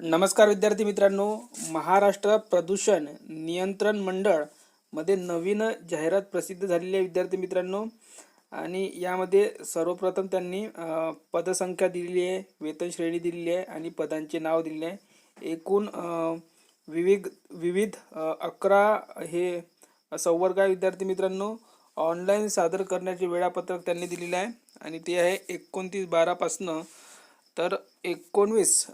नमस्कार विद्यार्थी मित्रांनो महाराष्ट्र प्रदूषण नियंत्रण मंडळमध्ये नवीन जाहिरात प्रसिद्ध झालेली आहे विद्यार्थी मित्रांनो. आणि यामध्ये सर्वप्रथम त्यांनी पदसंख्या दिलेली आहे वेतन श्रेणी दिलेली आहे आणि पदांचे नाव दिलेले आहे. एकूण विविध विविध अकरा हे संवर्ग आहे विद्यार्थी मित्रांनो. ऑनलाईन सादर करण्याचे वेळापत्रक त्यांनी दिलेलं आहे. आणि ते आहे एकोणतीस बारापासनं तर एकोणवीस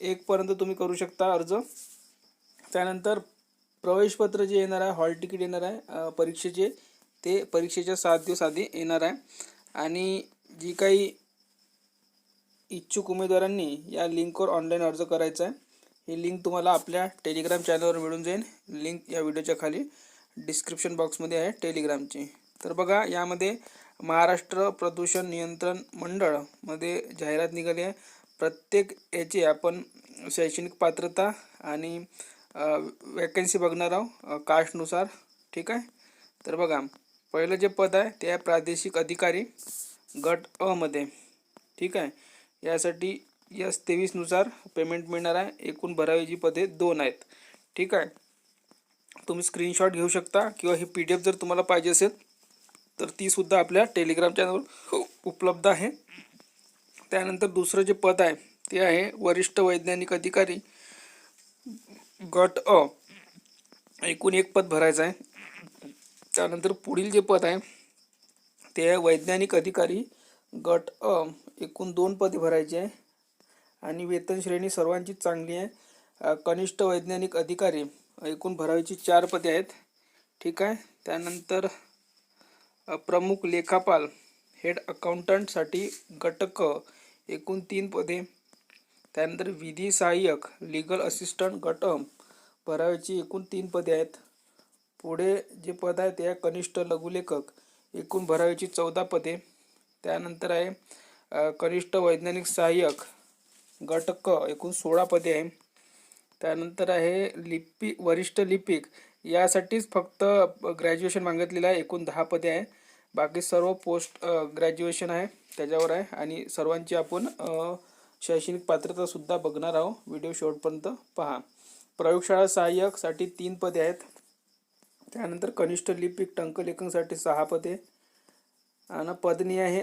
एकपर्यंत तुम्ही करू शकता अर्ज. त्यानंतर प्रवेशपत्र जे येणार आहे हॉल तिकीट येणार आहे परीक्षेचे ते परीक्षेच्या सात दिवस आधी येणार आहे. आणि जी काही इच्छुक उमेदवारांनी या लिंकवर ऑनलाईन अर्ज करायचा आहे ही लिंक तुम्हाला आपल्या टेलिग्राम चॅनलवर मिळून जाईल. लिंक या व्हिडिओच्या खाली डिस्क्रिप्शन बॉक्समध्ये आहे टेलिग्रामची. तर बघा यामध्ये महाराष्ट्र प्रदूषण नियंत्रण मंडळमध्ये जाहिरात निघाली आहे. प्रत्येक याची आपण शैक्षणिक पात्रता आणि वॅकन्सी बघणार आहोत कास्टनुसार ठीक आहे? तर बघा पहिलं जे पद आहे ते आहे प्रादेशिक अधिकारी गट अमध्ये ठीक आहे? यासाठी यस तेवीसनुसार पेमेंट मिळणार आहे. एकूण भरावीची पदे दोन आहेत ठीक आहे? तुम्ही स्क्रीनशॉट घेऊ शकता किंवा ही पी डी एफ जर तुम्हाला पाहिजे असेल तर ती सुद्धा आपल्या टेलिग्राम चॅनलवर उपलब्ध आहे. त्यानंतर दुसरं जे पद आहे ते आहे वरिष्ठ वैज्ञानिक अधिकारी. गट अ एकूण एक पद भरायचं आहे. त्यानंतर पुढील जे पद आहे ते आहे वैज्ञानिक अधिकारी. गट अ एकूण दोन पदे भरायचे आहे. आणि वेतन श्रेणी सर्वांची चांगली आहे. कनिष्ठ वैज्ञानिक अधिकारी एकूण भरावीची चार पदे आहेत. ठीक आहे? त्यानंतर प्रमुख लेखापाल हेड अकाउंटंटसाठी गटक एकूण तीन पदे. त्यानंतर विधी सहाय्यक लिगल असिस्टंट गट अ एकूण तीन पदे आहेत. पुढे जे पद आहे ते आहे कनिष्ठ लघुलेखक एकूण भरावीची चौदा पदे. त्यानंतर आहे कनिष्ठ वैज्ञानिक सहाय्यक गट क एकूण सोळा पदे आहे. त्यानंतर आहे लिपी वरिष्ठ लिपिक यासाठीच फक्त ग्रॅज्युएशन मागितलेलं आहे एकूण दहा पदे आहे. बाकी सर्व पोस्ट ग्रॅज्युएशन आहे त्याच्यावर आहे. आणि सर्वांची आपण शैक्षणिक पात्रता सुद्धा बघणार आहोत व्हिडिओ शेवटपर्यंत पहा. प्रयोगशाळा सहाय्यकसाठी तीन पदे आहेत. त्यानंतर कनिष्ठ लिपिक टंकलेखनसाठी सहा पदे. आणि पदनी आहे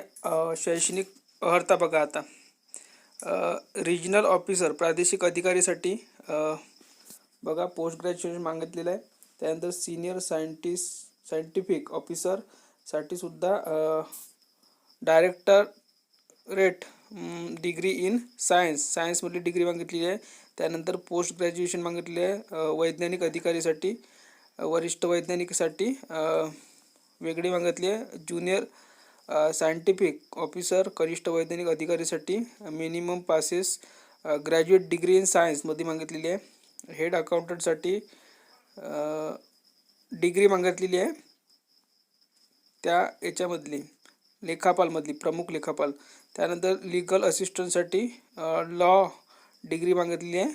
शैक्षणिक अर्हता बघा आता. रिजनल ऑफिसर प्रादेशिक अधिकारीसाठी बघा पोस्ट ग्रॅज्युएशन मागितलेलं आहे. त्यानंतर सिनियर सायंटिस्ट सायंटिफिक ऑफिसरसाठी सुद्धा director rate degree in science सायन्समधली डिग्री मागितलेली आहे. त्यानंतर पोस्ट ग्रॅज्युएशन मागितले आहे. वैज्ञानिक अधिकारीसाठी वरिष्ठ वैज्ञानिकसाठी वेगळी मागितली आहे. ज्युनियर सायंटिफिक ऑफिसर कनिष्ठ वैज्ञानिक अधिकारीसाठी minimum passes graduate degree in सायन्समध्ये मागितलेली आहे. हेड अकाउंटंटसाठी डिग्री मागितलेली आहे. त्या याच्यामधली. लेखापालमधली प्रमुख लेखापाल. त्यानंतर लिगल असिस्टंटसाठी लॉ डिग्री मागितलेली आहे.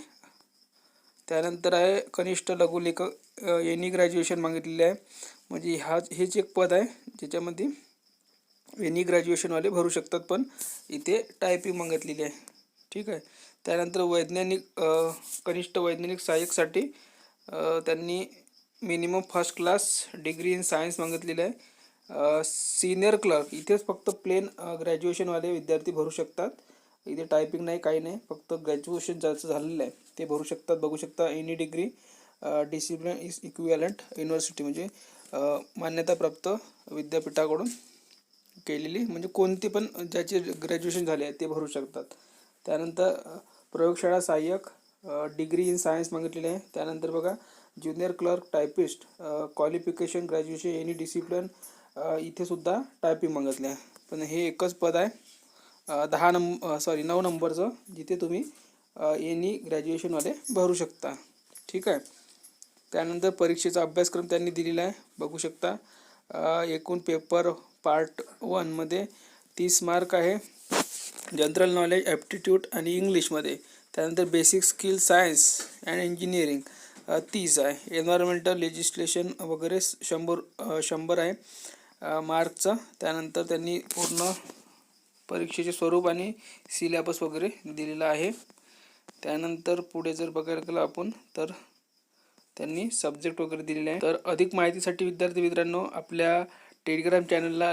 त्यानंतर आहे कनिष्ठ लघुलेखक एनी ग्रॅज्युएशन मागितलेलं आहे. म्हणजे हा हेच एक पद आहे ज्याच्यामध्ये यांनी ग्रॅज्युएशनवाले भरू शकतात पण इथे टायपिंग मागितलेली आहे. ठीक आहे? त्यानंतर वैज्ञानिक कनिष्ठ वैज्ञानिक सहाय्यकसाठी त्यांनी minimum first class degree in science मागितलेलं आहे. सिनियर क्लर्क इथेच फक्त प्लेन ग्रॅज्युएशनवाले विद्यार्थी भरू शकतात. इथे टायपिंग नाही काही नाही. फक्त ग्रॅज्युएशन ज्याचं झालेलं आहे ते भरू शकतात. बघू शकता any degree discipline is equivalent university म्हणजे मान्यताप्राप्त विद्यापीठाकडून केलेली म्हणजे कोणती पण ज्याचे ग्रॅज्युएशन झाले आहे ते भरू शकतात. त्यानंतर प्रयोगशाळा सहाय्यक डिग्री इन सायन्स मागितलेली आहे. त्यानंतर बघा junior clerk typist qualification graduation any discipline इथे सुद्धा टायपिंग मागितले आहे पण हे एकच पद आहे. दहा नंब सॉरी नऊ नंबरचं जिथे तुम्ही एनी ग्रॅज्युएशनवाले भरू शकता. ठीक आहे? त्यानंतर परीक्षेचा अभ्यासक्रम त्यांनी दिलेला आहे. बघू शकता. एकूण पेपर पार्ट वनमध्ये तीस मार्क आहे. जनरल नॉलेज ॲप्टिट्यूड आणि इंग्लिशमध्ये त्यानंतर basic skill science and engineering तीस आहे. एन्व्हायरमेंटल लेजिस्लेशन वगैरे शंभर शंभर आहे. मार्कचा त्यानंतर त्यांनी पूर्ण परीक्षेचे स्वरूप आणि सिलेबस वगैरे दिलेला आहे. त्यानंतर पुढे जर बघायला गेलं आपण तर त्यांनी सब्जेक्ट वगैरे दिलेले आहे. तर अधिक माहितीसाठी विद्यार्थी मित्रांनो आपल्या टेलिग्राम चॅनलला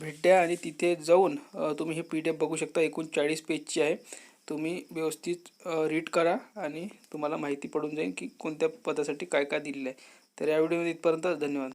भेट द्या आणि तिथे जाऊन तुम्ही हे पी डी एफ बघू शकता. एकूण चाळीस पेजची आहे. तुम्ही व्यवस्थित रीड करा आणि तुम्हाला माहिती पडून जाईल की कोणत्या पदासाठी काय काय दिलेलं आहे. तर या व्हिडिओमध्ये इथपर्यंत. धन्यवाद.